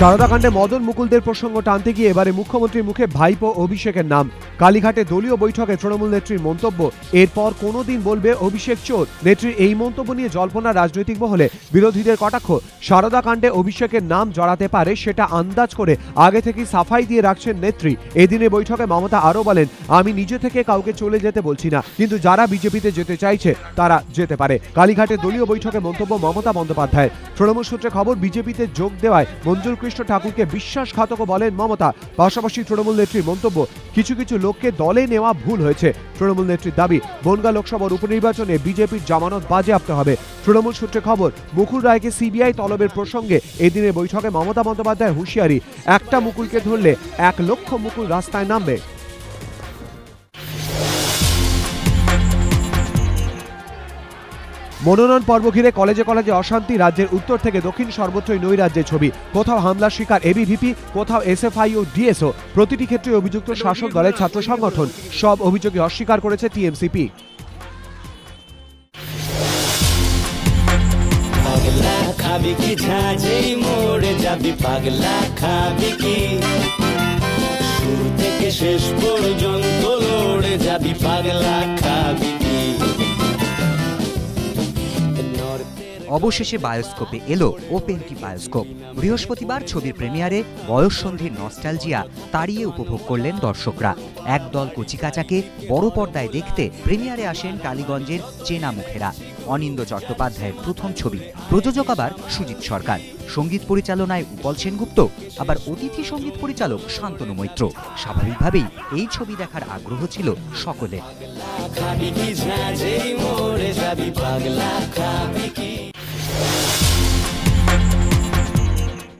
সারদাকাণ্ডে মদন মুকুলদের প্রসঙ্গ টানতে গিয়ে এবারে মুখ্যমন্ত্রীর মুখে ভাইপো অভিষেকের নাম। কালীঘাটে দলীয় বৈঠকে তৃণমূল নেত্রীর মন্তব্য। এরপর কোনোদিন বলবে অভিষেক চোর। নেত্রীর এই মন্তব্য নিয়ে জল্পনা রাজনৈতিক মহলে। বিরোধীদের কটাক্ষ। সারদা কাণ্ডে অভিষেকের নাম জড়াতে পারে সেটা আন্দাজ করে আগে থেকেই সাফাই দিয়ে রাখছেন নেত্রী। এদিনে বৈঠকে মমতা আরও বলেন, আমি নিজে থেকে কাউকে চলে যেতে বলছি না। কিন্তু যারা বিজেপিতে যেতে চাইছে, তারা যেতে পারে। কালীঘাটে দলীয় বৈঠকে মন্তব্য মমতা বন্দ্যোপাধ্যায়। তৃণমূল সূত্রে খবর, বিজেপিতে যোগ দেওয়ায় মঞ্জুর কৃষ্ণ ঠাকুরকে বিশ্বাসঘাতক বলেন মমতা। পাশাপাশি তৃণমূল নেত্রীর মন্তব্য, কিছু কিছু লোককে দলে নেওয়া ভুল হয়েছে। তৃণমূল নেত্রীর দাবি, বনগা লোকসভার উপনির্বাচনে বিজেপির জামানত বাজেয়াপ্ত হবে। তৃণমূল সূত্রে খবর, মুকুল রায়কে সিবিআই তলবের প্রসঙ্গে এদিনের বৈঠকে মমতা বন্দ্যোপাধ্যায় হুঁশিয়ারি, একটা মুকুলকে ধরলে এক লক্ষ মুকুল রাস্তায় নামবে। মনোনয়ন পর্ব ঘিরে কলেজে কলেজে অশান্তি, রাজ্যের উত্তর থেকে দক্ষিণ সর্বত্রই নৈরাজ্যের ছবি। কোথাও হামলার শিকার এবিভিপি কোথাও এসএফআই ও ডিএসও প্রতিটি ক্ষেত্রে অভিযুক্ত শাসক দলের ছাত্র সংগঠন। সব অভিযোগে অস্বীকার করেছে টিএমসিপি শেষ পর্যন্ত লড়ে যাবি পাগলা খাবি অবশেষে বায়োস্কোপে এলো ওপেন কি বায়োস্কোপ। বৃহস্পতিবার ছবির প্রিমিয়ারে বয়ঃসন্ধির নস্টালজিয়া তাড়িয়ে উপভোগ করলেন দর্শকরা। একদল কচিকাচাকে বড় পর্দায় দেখতে প্রিমিয়ারে আসেন টালিগঞ্জের চেনা মুখেরা অনিন্দ চট্টোপাধ্যায়ের প্রথম ছবি। প্রযোজক আবার সুজিত সরকার। সংগীত পরিচালনায় উপল সেনগুপ্ত, আবার অতিথি সংগীত পরিচালক শান্তনু মৈত্র। স্বাভাবিকভাবেই এই ছবি দেখার আগ্রহ ছিল সকলের।